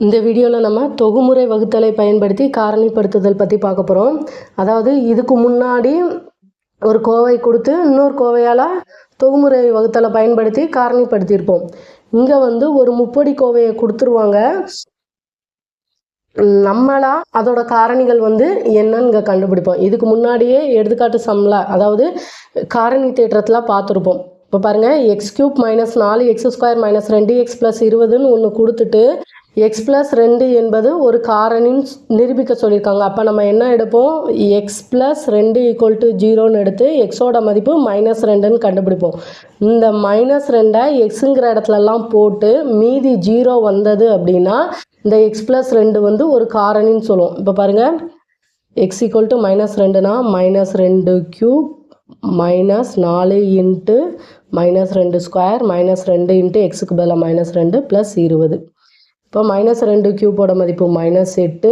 இந்த வீடியோவில் நம்ம தொகுமுறை வகுத்தலை பயன்படுத்தி காரணிப்படுத்துதல் பற்றி பார்க்க போகிறோம் அதாவது இதுக்கு முன்னாடி ஒரு கோவை கொடுத்து இன்னொரு கோவையால் தொகுமுறை வகுத்தலை பயன்படுத்தி காரணிப்படுத்தியிருப்போம். இங்கே வந்து ஒரு முப்படி கோவையை கொடுத்துருவாங்க. நம்மளா அதோட காரணிகள் வந்து என்னன்னு இங்கே கண்டுபிடிப்போம். இதுக்கு முன்னாடியே எடுத்துக்காட்டு சம்ல அதாவது காரணி தேற்றத்தில் பார்த்துருப்போம். இப்போ பாருங்கள் எக்ஸ் கியூப் மைனஸ் நாலு எக்ஸ் ஸ்கொயர் மைனஸ் ரெண்டு எக்ஸ் ப்ளஸ் இருபதுன்னு ஒன்று கொடுத்துட்டு எக்ஸ் ப்ளஸ் ரெண்டு என்பது ஒரு காரணின்னு நிரூபிக்க சொல்லியிருக்காங்க. அப்போ நம்ம என்ன எடுப்போம்? எக்ஸ் ப்ளஸ் ரெண்டு ஈக்குவல் டு ஜீரோன்னு எடுத்து எக்ஸோட மதிப்பு மைனஸ் ரெண்டுன்னு கண்டுபிடிப்போம். இந்த மைனஸ் ரெண்டை எக்ஸுங்கிற இடத்துலலாம் போட்டு மீதி ஜீரோ வந்தது அப்படின்னா இந்த எக்ஸ் ப்ளஸ் ரெண்டு வந்து ஒரு காரணின்னு சொல்லுவோம். இப்போ பாருங்கள் எக்ஸ் ஈக்குவல் டு மைனஸ் ரெண்டுனா மைனஸ் ரெண்டு க்யூப் மைனஸ் நாலு இன்ட்டு மைனஸ் ரெண்டு ஸ்கொயர் மைனஸ் ரெண்டு இன்ட்டு எக்ஸுக்கு பதிலாக மைனஸ் ரெண்டு ப்ளஸ் இருபது. இப்போ மைனஸ் ரெண்டு க்யூப்போட மதிப்பு மைனஸ் எட்டு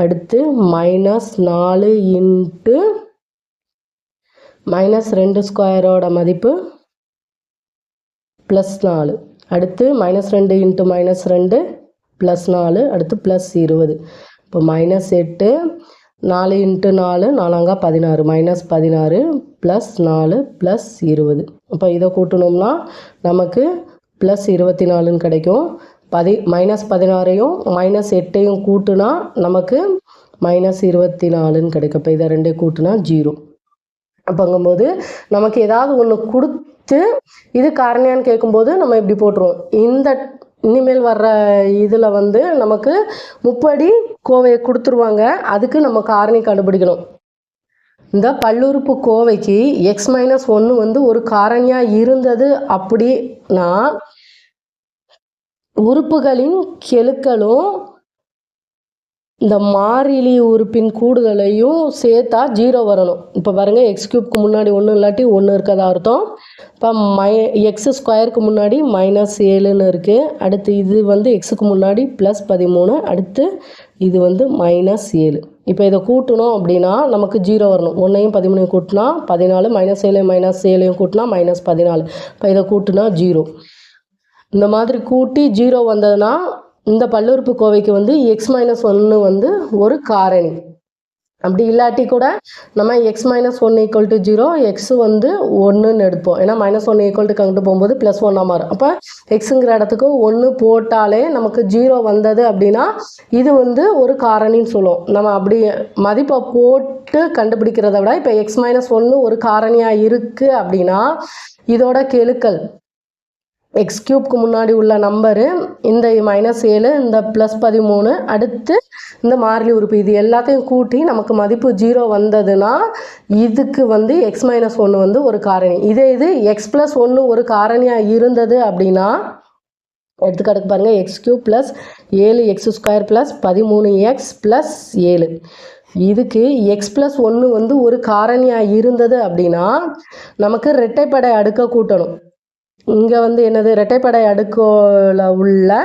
அடுத்து மைனஸ் நாலு இன்ட்டு மைனஸ் ரெண்டு ஸ்கொயரோட மதிப்பு ப்ளஸ் நாலு. அடுத்து மைனஸ் ரெண்டு இன்ட்டு மைனஸ் ரெண்டு ப்ளஸ் நாலு அடுத்து ப்ளஸ் இருபது. இப்போ மைனஸ் எட்டு நாலு இன்ட்டு நாலு நாலாங்கா பதினாறு. மைனஸ் பதினாறு ப்ளஸ் நாலு ப்ளஸ் இருபது. இப்போ இதை கூட்டணும்னா நமக்கு ப்ளஸ் இருபத்தி நாலுன்னு கிடைக்கும். பதி மைனஸ் பதினாறையும் மைனஸ் எட்டையும் கூட்டுனா நமக்கு மைனஸ் இருபத்தி நாலுன்னு கிடைக்கும். இப்போ இதை ரெண்டே கூட்டுனா ஜீரோ அப்போங்கும்போது நமக்கு ஏதாவது ஒன்று கொடுத்து இது காரணியான்னு கேட்கும்போது நம்ம இப்படி போட்டுருவோம். இந்த இனிமேல் வர்ற இதில் வந்து நமக்கு முப்படி கோவையை கொடுத்துருவாங்க. அதுக்கு நம்ம காரணி கண்டுபிடிக்கணும். இந்த பல்லுறுப்பு கோவைக்கு எக்ஸ் மைனஸ் ஒன்று வந்து ஒரு காரணியாக இருந்தது அப்படின்னா உறுப்புகளின் கெழுக்களும் இந்த மாறிலி உறுப்பின் கூடுதலையும் சேர்த்தா ஜீரோ வரணும். இப்போ பாருங்கள் எக்ஸ் கியூப்க்கு முன்னாடி ஒன்று இல்லாட்டி ஒன்று இருக்கதா அர்த்தம்? இப்போ மை எக்ஸ் ஸ்கொயருக்கு முன்னாடி மைனஸ் ஏழுன்னு இருக்குது அடுத்து இது வந்து எக்ஸுக்கு முன்னாடி ப்ளஸ் பதிமூணு. அடுத்து இது வந்து மைனஸ் ஏழு. இப்போ இதை கூட்டணும் அப்படின்னா நமக்கு ஜீரோ வரணும். ஒன்றையும் பதிமூணையும் கூட்டினா பதினாலு மைனஸ் ஏழு மைனஸ் ஏழையும் கூட்டினா மைனஸ் பதினாலு. இப்போ இதை கூட்டினா ஜீரோ. இந்த மாதிரி கூட்டி ஜீரோ வந்ததுன்னா இந்த பல்லுறுப்பு கோவைக்கு வந்து எக்ஸ் மைனஸ் ஒன்று வந்து ஒரு காரணி. அப்படி இல்லாட்டி கூட நம்ம x minus one equal to zero x வந்து ஒன்றுன்னு எடுப்போம். ஏன்னா மைனஸ் ஒன் ஈக்குவல் டு கங்கிட்டு போகும்போது ப்ளஸ் ஒன்னாக மாறும். அப்போ எக்ஸுங்கிற இடத்துக்கு ஒன்று போட்டாலே நமக்கு ஜீரோ வந்தது அப்படின்னா இது வந்து ஒரு காரணின்னு சொல்லுவோம். நம்ம அப்படி மதிப்பை போட்டு கண்டுபிடிக்கிறத விட இப்போ எக்ஸ் மைனஸ் ஒன்று ஒரு காரணியாக இருக்குது அப்படின்னா இதோட கெழுக்கள் எக்ஸ் கியூப்க்கு முன்னாடி உள்ள நம்பரு இந்த மைனஸ் ஏழு இந்த ப்ளஸ் பதிமூணு அடுத்து இந்த மாறிலி உறுப்பு. இது எல்லாத்தையும் கூட்டி நமக்கு மதிப்பு ஜீரோ வந்ததுன்னா இதுக்கு வந்து எக்ஸ் மைனஸ் ஒன்று வந்து ஒரு காரணி. இதே இது எக்ஸ் ப்ளஸ் ஒன்று ஒரு காரணியாக இருந்தது அப்படின்னா எடுத்துக்காட்டுக்கு பாருங்கள் எக்ஸ் கியூப் ப்ளஸ் ஏழு எக்ஸ் ஸ்கொயர் ப்ளஸ் பதிமூணு எக்ஸ் ப்ளஸ் ஏழு. இதுக்கு எக்ஸ் ப்ளஸ் ஒன்று வந்து ஒரு காரணியாக இருந்தது அப்படின்னா நமக்கு ரெட்டைப்படை அடுக்க கூட்டணும். இங்கே வந்து என்னது இரட்டைப்படை அடுக்கில் உள்ள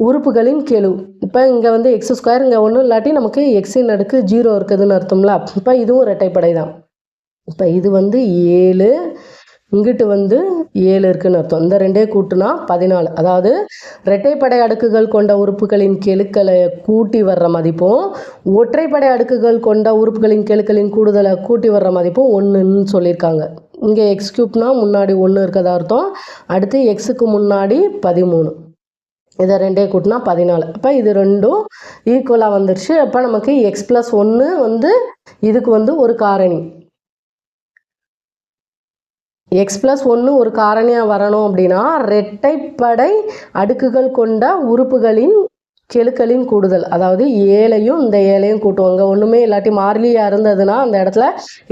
உறுப்புகளின் கெழு. இப்போ இங்கே வந்து எக்ஸ் ஸ்கொயர் இங்கே ஒன்றும் இல்லாட்டி நமக்கு எக்ஸின் அடுக்கு ஜீரோ இருக்குதுன்னு அர்த்தம்ல. இப்போ இதுவும் இரட்டைப்படை தான். இப்போ இது வந்து ஏழு இங்கிட்டு வந்து ஏழு இருக்குன்னு அர்த்தம். இந்த ரெண்டே கூட்டுனா பதினாலு. அதாவது இரட்டைப்படை அடுக்குகள் கொண்ட உறுப்புகளின் கெழுக்களை கூட்டி வர்ற மதிப்பும் ஒற்றைப்படை அடுக்குகள் கொண்ட உறுப்புகளின் கெழுக்களின் கூடுதலை கூட்டி வர்ற மதிப்பும் ஒன்றுன்னு சொல்லியிருக்காங்க. இங்கே எக்ஸ் கியூப்னா முன்னாடி ஒன்று இருக்கதா அர்த்தம். அடுத்து எக்ஸுக்கு முன்னாடி பதிமூணு. இதை ரெண்டே கூட்டினா பதினாலு. அப்போ இது ரெண்டும் ஈக்குவலாக வந்துருச்சு. அப்போ நமக்கு எக்ஸ் ப்ளஸ் ஒன்று வந்து இதுக்கு வந்து ஒரு காரணி. எக்ஸ் ப்ளஸ் ஒன்று ஒரு காரணியாக வரணும் அப்படின்னா ரெட்டைப்படை அடுக்குகள் கொண்ட உறுப்புகளின் கெழுக்களின் கூடுதல். அதாவது ஏழையும் இந்த ஏழையும் கூட்டுவாங்க. ஒன்றுமே இல்லாட்டி மாறிலியாக இருந்ததுன்னா அந்த இடத்துல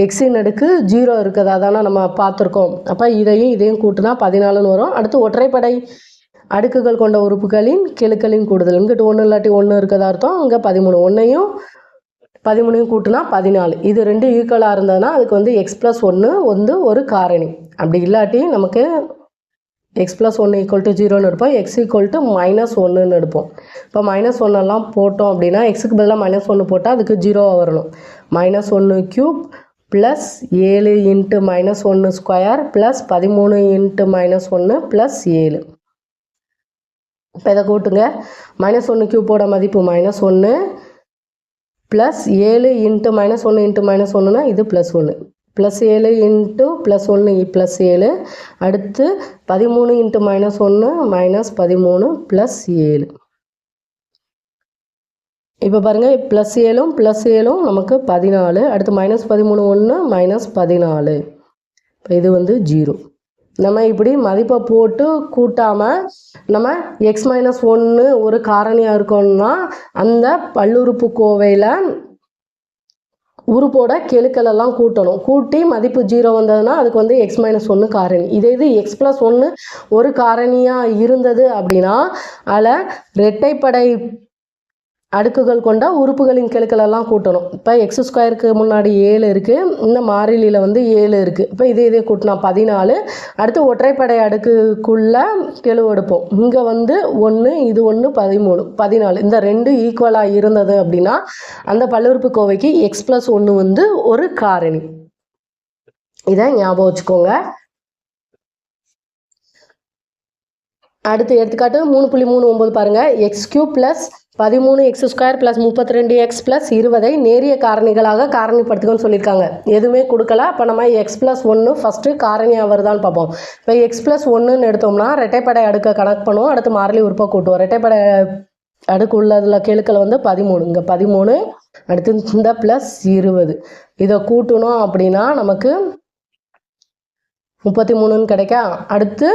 எக்ஸின் அடுக்கு ஜீரோ இருக்கிறதா தானே நம்ம பார்த்துருக்கோம். அப்போ இதையும் இதையும் கூட்டினா பதினாலுன்னு வரும். அடுத்து ஒற்றைப்படை அடுக்குகள் கொண்ட உறுப்புகளின் கெழுக்களின் கூடுதல். இங்கிட்டு ஒன்று இல்லாட்டி ஒன்று இருக்கிறதா அர்த்தம்? இங்கே பதிமூணு. ஒன்றையும் பதிமூணையும் கூட்டினா பதினாலு. இது ரெண்டு ஈக்குவலாக இருந்ததுன்னா அதுக்கு வந்து எக்ஸ் ப்ளஸ் ஒன்று வந்து ஒரு காரணி. அப்படி இல்லாட்டி நமக்கு எக்ஸ் ப்ளஸ் ஒன்று ஈக்குவல் டு ஜீரோன்னு எடுப்போம். எக்ஸ் ஈக்குவல் டு மைனஸ் ஒன்றுன்னு எடுப்போம். இப்போ மைனஸ் ஒன்னெல்லாம் போட்டோம் அப்படின்னா எக்ஸுக்கு பதிலாக மைனஸ் ஒன்று போட்டால் அதுக்கு ஜீரோவாக வரணும். மைனஸ் ஒன்று க்யூப் ப்ளஸ் ஏழு இன்ட்டு மைனஸ் ஒன்று ஸ்கொயர் ப்ளஸ் பதிமூணு இன்ட்டு மைனஸ் ஒன்று ப்ளஸ் ஏழு. இப்போ இதை கூட்டுங்க. மைனஸ் ஒன்று க்யூப்போட மதிப்பு மைனஸ் ஒன்று ப்ளஸ் ஏழு இன்ட்டு மைனஸ் ஒன்று இன்ட்டு மைனஸ் ஒன்றுனா இது ப்ளஸ் ஒன்று ப்ளஸ் ஏழு இன்ட்டு ப்ளஸ் ஒன்று ப்ளஸ் ஏழு. அடுத்து பதிமூணு இன்ட்டு மைனஸ் ஒன்று மைனஸ் பதிமூணு ப்ளஸ் ஏழு. இப்போ பாருங்கள் ப்ளஸ் ஏழும் ப்ளஸ் ஏழும் நமக்கு பதினாலு. அடுத்து மைனஸ் பதிமூணு ஒன்று மைனஸ் பதினாலு. இப்போ இது வந்து ஜீரோ நம்ம இப்படி மதிப்பை போட்டு கூட்டாமல் நம்ம எக்ஸ் மைனஸ் ஒன்று ஒரு காரணியாக இருக்கோம்னா அந்த பல்லுறுப்பு கோவையில் உறுப்போட கெழுக்கள் எல்லாம் கூட்டணும். கூட்டி மதிப்பு ஜீரோ வந்ததுன்னா அதுக்கு வந்து எக்ஸ் மைனஸ் ஒன்று காரணி. இதே இது எக்ஸ் ப்ளஸ் ஒன்று ஒரு காரணியாக இருந்தது அப்படின்னா அதில் ரெட்டைப்படை அடுக்குகள் கொண்ட உறுப்புகளின் கெழுக்களெல்லாம் கூட்டணும். இப்போ எக்ஸ் ஸ்கொயருக்கு முன்னாடி ஏழு இருக்குது இந்த மாறிலியில் வந்து ஏழு இருக்குது இப்போ இதே இதே கூட்டினா பதினாலு. அடுத்து ஒற்றைப்படை அடுக்குக்குள்ளே கெழு எடுப்போம். இங்கே வந்து ஒன்று இது ஒன்று பதிமூணு. பதினாலு. இந்த ரெண்டு ஈக்குவலாக இருந்தது அப்படின்னா அந்த பல்லுறுப்பு கோவைக்கு எக்ஸ் ப்ளஸ் ஒன்று வந்து ஒரு காரணி. இதை ஞாபகம் வச்சுக்கோங்க. அடுத்து எடுத்துக்காட்டு மூணு புள்ளி மூணு ஒம்பது பாருங்கள் எக்ஸ் கியூ ப்ளஸ் பதிமூணு எக்ஸ் ஸ்கொயர் ப்ளஸ் முப்பத்தி ரெண்டு எக்ஸ் ப்ளஸ் இருபதை நேரிய காரணிகளாக காரணிப்படுத்துக்கன்னு சொல்லியிருக்காங்க. எதுவுமே கொடுக்கல. அப்போ நம்ம எக்ஸ் ப்ளஸ் ஒன்று ஃபஸ்ட்டு காரணியாக வருதான்னு பார்ப்போம். இப்போ எக்ஸ் ப்ளஸ் ஒன்றுன்னு எடுத்தோம்னா ரெட்டைப்படை அடுக்க கணக்கு பண்ணுவோம். அடுத்து மாறிலி உறுப்பை கூட்டுவோம். ரெட்டைப்படை அடுக்கு உள்ளதில் கெழுக்கள் வந்து பதிமூணு. இங்கே பதிமூணு அடுத்து இந்த ப்ளஸ் இருபது. இதை கூட்டணும் அப்படின்னா நமக்கு முப்பத்தி மூணுன்னு கிடைக்கா. அடுத்து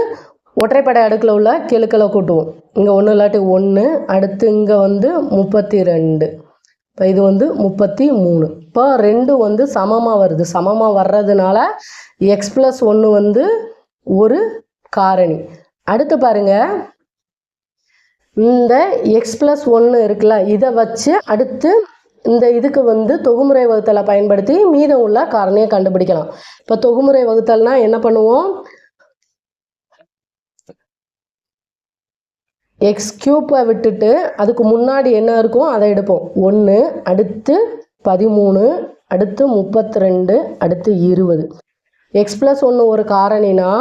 ஒற்றைப்படை அடுக்கில் உள்ள கெழுக்களை கூட்டுவோம். இங்கே ஒன்று இல்லாட்டி ஒன்று அடுத்து இங்கே வந்து முப்பத்தி ரெண்டு இப்போ இது வந்து முப்பத்தி மூணு இப்போ ரெண்டு வந்து சமமாக வருது. சமமாக வர்றதுனால எக்ஸ் ப்ளஸ் ஒன்று வந்து ஒரு காரணி. அடுத்து பாருங்க. இந்த எக்ஸ் ப்ளஸ் ஒன்று இருக்குல்ல இதை வச்சு அடுத்து இந்த இதுக்கு வந்து தொகுமுறை வகுத்தலை பயன்படுத்தி மீதம் உள்ள காரணியை கண்டுபிடிக்கலாம். இப்போ தொகுமுறை வகுத்தல்னால் என்ன பண்ணுவோம்? எக்ஸ் க்யூப்பை விட்டுட்டு அதுக்கு முன்னாடி என்ன இருக்கும் அதை எடுப்போம். ஒன்று அடுத்து பதிமூணு அடுத்து முப்பத்தி ரெண்டு அடுத்து இருபது. எக்ஸ் ப்ளஸ் ஒன்று ஒரு காரணினா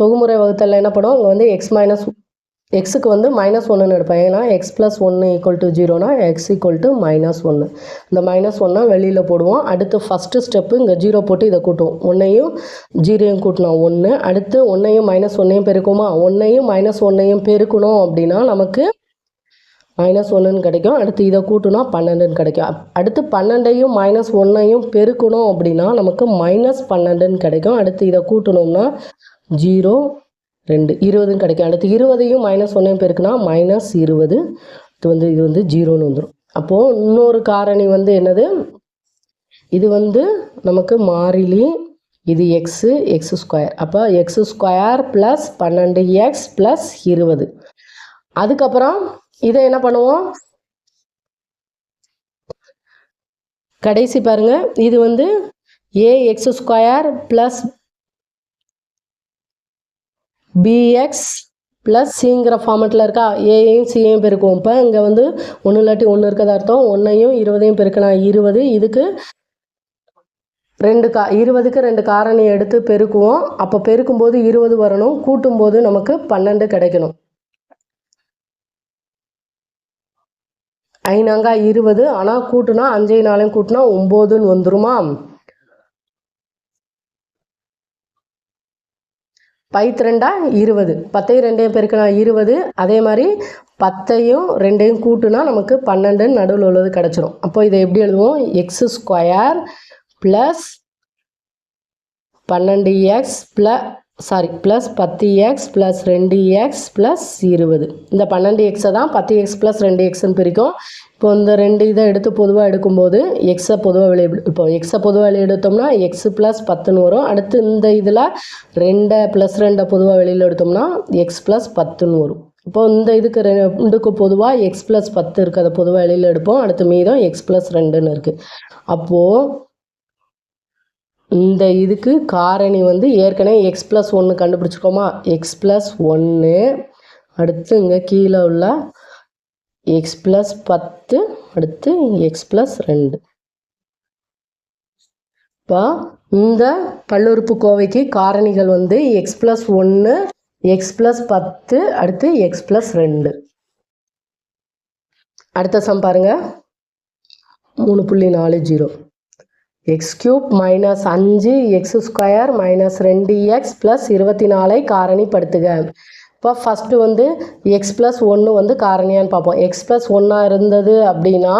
தொகுமுறை வகுத்தலில் என்ன பண்ணுவோம் இங்கே வந்து எக்ஸ் மைனஸ் எக்ஸுக்கு வந்து மைனஸ் ஒன்றுன்னு எடுப்பேன். ஏன்னா எக்ஸ் ப்ளஸ் ஒன்று ஈக்குவல் டு ஜீரோனா எக்ஸ் ஈக்குவல் டு மைனஸ் ஒன்று இந்த மைனஸ் ஒன்றை வெளியில் போடுவோம். அடுத்து ஃபஸ்ட்டு ஸ்டெப்பு இங்கே ஜீரோ போட்டு இதை கூட்டுவோம். ஒன்றையும் ஜீரோயும் கூட்டினோம் ஒன்று அடுத்து ஒன்றையும் மைனஸ் ஒன்றையும் பெருக்குமா ஒன்றையும் மைனஸ் ஒன்றையும் பெருக்கணும் அப்படின்னா நமக்கு மைனஸ் ஒன்றுன்னு கிடைக்கும். அடுத்து இதை கூட்டினா பன்னெண்டுன்னு கிடைக்கும். அடுத்து பன்னெண்டையும் மைனஸ் ஒன்றையும் பெருக்கணும் அப்படின்னா நமக்கு மைனஸ் பன்னெண்டுன்னு கிடைக்கும். அடுத்து இதை கூட்டணும்னா ஜீரோ ரெண்டு இருபதுன்னு கிடைக்கும். அடுத்து இருபதையும் மைனஸ் ஒன்றையும் பெருக்குனா மைனஸ் இருபது. இது வந்து இது வந்து ஜீரோன்னு வந்துடும் அப்போது இன்னொரு காரணி வந்து என்னது? இது வந்து நமக்கு மாறிலி இது எக்ஸு எக்ஸ் ஸ்கொயர் அப்போ எக்ஸ் ஸ்கொயர் ப்ளஸ் பன்னெண்டு எக்ஸ் ப்ளஸ் இருபது. அதுக்கப்புறம் இதை என்ன பண்ணுவோம்? கடைசி பாருங்கள் இது வந்து a x square plus b x plus சிங்கிற ஃபார்மெட்டில் இருக்கா? ஏயும் சியையும் பெருக்குவோம். இப்போ இங்கே வந்து ஒன்று இல்லாட்டி ஒன்று இருக்கிறத அர்த்தம்? ஒன்றையும் இருபதையும் பெருக்கலாம். இருபது இதுக்கு ரெண்டு கா இருபதுக்கு ரெண்டு காரணி எடுத்து பெருக்குவோம். அப்போ பெருக்கும்போது இருபது வரணும். கூட்டும்போது நமக்கு பன்னெண்டு கிடைக்கணும். ஐநாங்கா இருபது. ஆனால் கூட்டுனா அஞ்சை நாளையும் கூட்டினா ஒம்போதுன்னு வந்துருமா? பைத்து ரெண்டா இருபது. பத்தையும் ரெண்டையும் பெருக்கினா இருபது. அதே மாதிரி பத்தையும் ரெண்டையும் கூட்டுனா நமக்கு பன்னெண்டுன்னு நடுவில் உள்ளது கிடச்சிரும். அப்போ இதை எப்படி எழுதுவோம்? எக்ஸ் ஸ்கொயர் ப்ளஸ் பன்னெண்டு எக்ஸ் ப்ள சாரி ப்ளஸ் பத்து எக்ஸ் ப்ளஸ் ரெண்டு எக்ஸ் ப்ளஸ் இருபது. இந்த பன்னெண்டு எக்ஸை தான் பத்து எக்ஸ் ப்ளஸ் ரெண்டு எக்ஸ்ன்னு பிரிக்கும். இப்போ இந்த ரெண்டு இதை எடுத்து பொதுவாக எடுக்கும்போது எக்ஸை பொதுவாக வெளியே இப்போ எக்ஸை பொதுவாக வெளியே எடுத்தோம்னா எக்ஸ் ப்ளஸ் பத்துன்னு வரும். அடுத்து இந்த இதில் ரெண்டை ப்ளஸ் ரெண்டை பொதுவாக வெளியில் எடுத்தோம்னா எக்ஸ் ப்ளஸ் பத்துன்னு வரும். இப்போ இந்த இதுக்கு ரெண்டுக்கு பொதுவாக எக்ஸ் ப்ளஸ் பத்து இருக்குது அதை பொதுவாக வெளியில் எடுப்போம். அடுத்து மீதம் எக்ஸ் ப்ளஸ் ரெண்டுன்னு இருக்குது அப்போது இந்த இதுக்கு காரணி வந்து ஏற்கனவே எக்ஸ் ப்ளஸ் ஒன்று கண்டுபிடிச்சிருக்கோமா? எக்ஸ் ப்ளஸ் ஒன்று அடுத்து இங்கே கீழே உள்ள எக்ஸ் ப்ளஸ் பத்து அடுத்து எக்ஸ் ப்ளஸ் ரெண்டு. இப்போ இந்த பல்லுறுப்பு கோவைக்கு காரணிகள் வந்து எக்ஸ் ப்ளஸ் ஒன்று எக்ஸ் ப்ளஸ் பத்து அடுத்து எக்ஸ் ப்ளஸ் ரெண்டு. அடுத்த சம் பாருங்க. மூணு புள்ளி நாலு ஜீரோ. எக்ஸ் கியூப் மைனஸ் அஞ்சு எக்ஸ் ஸ்கொயர் மைனஸ் ரெண்டு எக்ஸ் ப்ளஸ் இருபத்தி நாலை காரணிப்படுத்துக. இப்போ ஃபஸ்ட்டு வந்து எக்ஸ் ப்ளஸ் ஒன்று வந்து காரணியான்னு பார்ப்போம். எக்ஸ் ப்ளஸ் ஒன்றா இருந்தது அப்படின்னா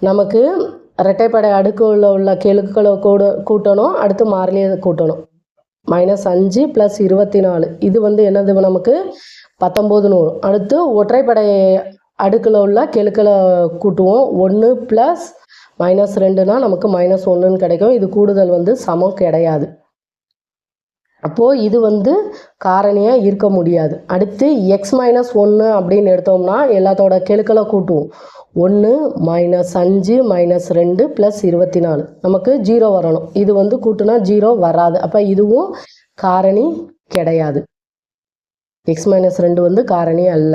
நமக்கு இரட்டைப்படை அடுக்குள்ள உள்ள கெழுக்களை கூட கூட்டணும் அடுத்து மாறிலியை கூட்டணும். மைனஸ் அஞ்சு ப்ளஸ் இருபத்தி நாலு இது வந்து என்னது நமக்கு? பத்தொம்போது நூறு. அடுத்து ஒற்றைப்படை அடுக்கில் உள்ள கெழுக்களை கூட்டுவோம். ஒன்று ப்ளஸ் மைனஸ் ரெண்டுனா நமக்கு மைனஸ் ஒன்றுன்னு கிடைக்கும். இது கூடுதல் வந்து சமம் கிடையாது. அப்போது இது வந்து காரணியாக இருக்க முடியாது. அடுத்து எக்ஸ் மைனஸ் ஒன்று அப்படின்னு எடுத்தோம்னா எல்லாத்தோட கெழுக்களை கூட்டுவோம். ஒன்று மைனஸ் அஞ்சு மைனஸ் ரெண்டு ப்ளஸ் இருபத்தி நாலு நமக்கு ஜீரோ வரணும். இது வந்து கூட்டுனா ஜீரோ வராது. அப்போ இதுவும் காரணி கிடையாது. எக்ஸ் மைனஸ் ரெண்டு வந்து காரணி அல்ல.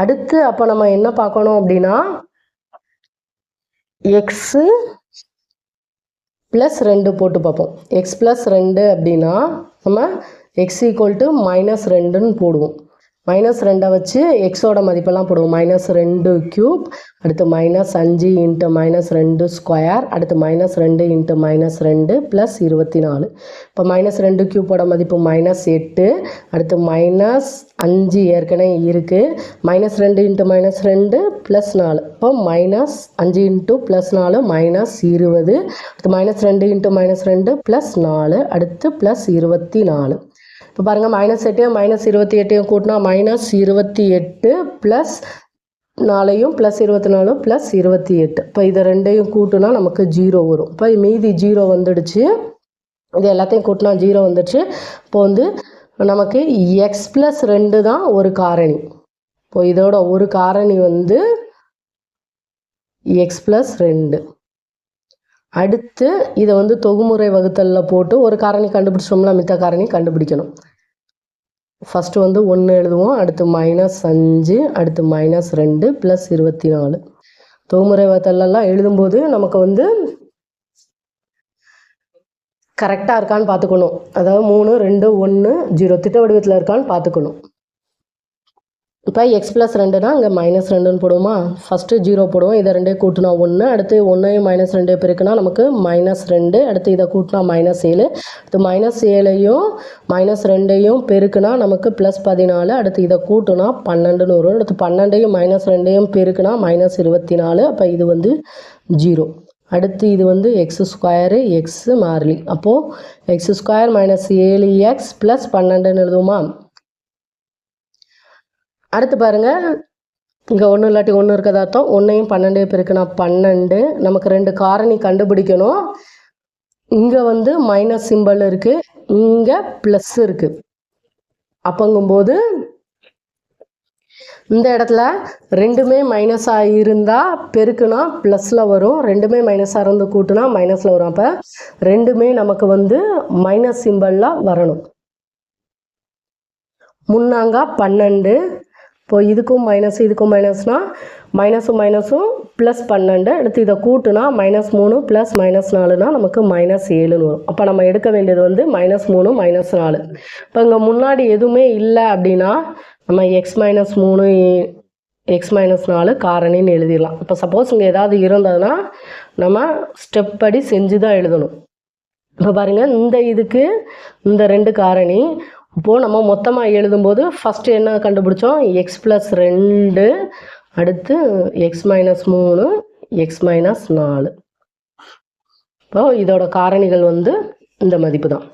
அடுத்து அப்போ நம்ம என்ன பார்க்கணும் அப்படின்னா எக்ஸு ப்ளஸ் ரெண்டு போட்டு பார்ப்போம். எக்ஸ் ப்ளஸ் ரெண்டு அப்படின்னா நம்ம எக்ஸ் ஈக்குவல் டு மைனஸ் ரெண்டுன்னு போடுவோம். மைனஸ் ரெண்டை வச்சு எக்ஸோட மதிப்பெல்லாம் போடுவோம். மைனஸ் ரெண்டு க்யூப் அடுத்து மைனஸ் அஞ்சு இன்ட்டு மைனஸ் ரெண்டு ஸ்கொயர் அடுத்து மைனஸ் ரெண்டு இன்ட்டு மைனஸ் ரெண்டு ப்ளஸ் இருபத்தி நாலு இப்போ மைனஸ் ரெண்டு க்யூப்போட மதிப்பு மைனஸ் எட்டு அடுத்து மைனஸ் அஞ்சு ஏற்கனவே இருக்குது மைனஸ் ரெண்டு இன்ட்டு மைனஸ் ரெண்டு ப்ளஸ் நாலு. இப்போ மைனஸ் அஞ்சு இன்ட்டு ப்ளஸ் நாலு மைனஸ் இருபது அடுத்து மைனஸ் ரெண்டு இன்ட்டு மைனஸ் ரெண்டு ப்ளஸ் நாலு அடுத்து ப்ளஸ் இருபத்தி நாலு இப்போ பாருங்கள் மைனஸ் எட்டையும் மைனஸ் இருபத்தி எட்டையும் கூட்டினா மைனஸ் இருபத்தி எட்டு ப்ளஸ் நாலையும் ப்ளஸ் இருபத்தி நாலு ப்ளஸ் இருபத்தி எட்டு. இப்போ இதை ரெண்டையும் கூட்டினா நமக்கு ஜீரோ வரும். இப்போ மீதி ஜீரோ வந்துடுச்சு. இது எல்லாத்தையும் கூட்டினா ஜீரோ வந்துடுச்சு. இப்போ வந்து நமக்கு எக்ஸ் ப்ளஸ் ரெண்டு தான் ஒரு காரணி. இப்போ இதோட ஒரு காரணி வந்து எக்ஸ் ப்ளஸ் ரெண்டு. அடுத்து இதை வந்து தொகுமுறை வகுத்தலில் போட்டு ஒரு காரணி கண்டுபிடிச்சோம்னா மித்த காரணி கண்டுபிடிக்கணும். ஃபஸ்ட்டு வந்து ஒன்று எழுதுவோம் அடுத்து மைனஸ் அஞ்சு அடுத்து மைனஸ் ரெண்டு ப்ளஸ் இருபத்தி நாலு தொகுமுறை வகுத்தலெல்லாம் எழுதும்போது நமக்கு வந்து கரெக்டாக இருக்கான்னு பார்த்துக்கணும். அதாவது மூணு ரெண்டு ஒன்று ஜீரோ திட்ட வடிவத்தில் இருக்கான்னு பார்த்துக்கணும். இப்போ எக்ஸ் ப்ளஸ் ரெண்டுனா இங்கே மைனஸ் ரெண்டுன்னு போடுவோமா? ஃபஸ்ட்டு ஜீரோ போடுவோம். இதை ரெண்டே கூட்டினா ஒன்று அடுத்து ஒன்றையும் மைனஸ் ரெண்டே பெருக்குனா நமக்கு மைனஸ் ரெண்டு. அடுத்து இதை கூட்டினா மைனஸ் ஏழு. அடுத்து மைனஸ் ஏழையும் மைனஸ் ரெண்டையும் பெருக்குனா நமக்கு ப்ளஸ் பதினாலு. அடுத்து இதை கூட்டினா பன்னெண்டுன்னு வரும் அடுத்து பன்னெண்டையும் மைனஸ் ரெண்டையும் பெருக்குனா மைனஸ் இருபத்தி நாலு அப்போ இது வந்து ஜீரோ அடுத்து இது வந்து எக்ஸ் ஸ்கொயரு எக்ஸு மாறிலி. அப்போது எக்ஸ் ஸ்கொயர் மைனஸ் ஏழு எக்ஸ் ப்ளஸ் பன்னெண்டுன்னு எழுதுவோமா? அடுத்து பாருங்கள் இங்கே ஒன்று இல்லாட்டி ஒன்று இருக்கிறதா ஒன்றையும் பன்னெண்டையும் பெருக்குனா பன்னெண்டு. நமக்கு ரெண்டு காரணி கண்டுபிடிக்கணும். இங்கே வந்து மைனஸ் சிம்பிள் இருக்குது இங்கே ப்ளஸ் இருக்குது அப்போங்கும்போது இந்த இடத்துல ரெண்டுமே மைனஸாக இருந்தால் பெருக்குனா ப்ளஸில் வரும். ரெண்டுமே மைனஸாக இருந்து கூட்டுனா மைனஸில் வரும். அப்போ ரெண்டுமே நமக்கு வந்து மைனஸ் சிம்பிளில் வரணும். முன்னாங்க பன்னெண்டு இப்போ இதுக்கும் மைனஸ் இதுக்கும் மைனஸ்னால் மைனஸும் மைனஸும் ப்ளஸ் பன்னெண்டு. அடுத்து இதை கூட்டுனா மைனஸ் மூணு ப்ளஸ் மைனஸ் நாலுனா நமக்கு மைனஸ் ஏழுன்னு வரும். அப்போ நம்ம எடுக்க வேண்டியது வந்து மைனஸ் மூணு மைனஸ் நாலு. இப்போ இங்கே முன்னாடி எதுவுமே இல்லை அப்படின்னா நம்ம எக்ஸ் மைனஸ் மூணு எக்ஸ் மைனஸ் நாலு காரணின்னு எழுதிடலாம். இப்போ சப்போஸ் இங்கே ஏதாவது இருந்ததுன்னா நம்ம ஸ்டெப் படி செஞ்சு தான் எழுதணும். இப்போ பாருங்கள் இந்த இதுக்கு இந்த ரெண்டு காரணி அப்போது நம்ம மொத்தமாக எழுதும்போது ஃபஸ்ட்டு என்ன கண்டுபிடிச்சோம்? எக்ஸ் ப்ளஸ் ரெண்டு அடுத்து எக்ஸ் மைனஸ் மூணு எக்ஸ் மைனஸ் நாலு. இப்போ இதோட காரணிகள் வந்து இந்த மதிப்பு தான்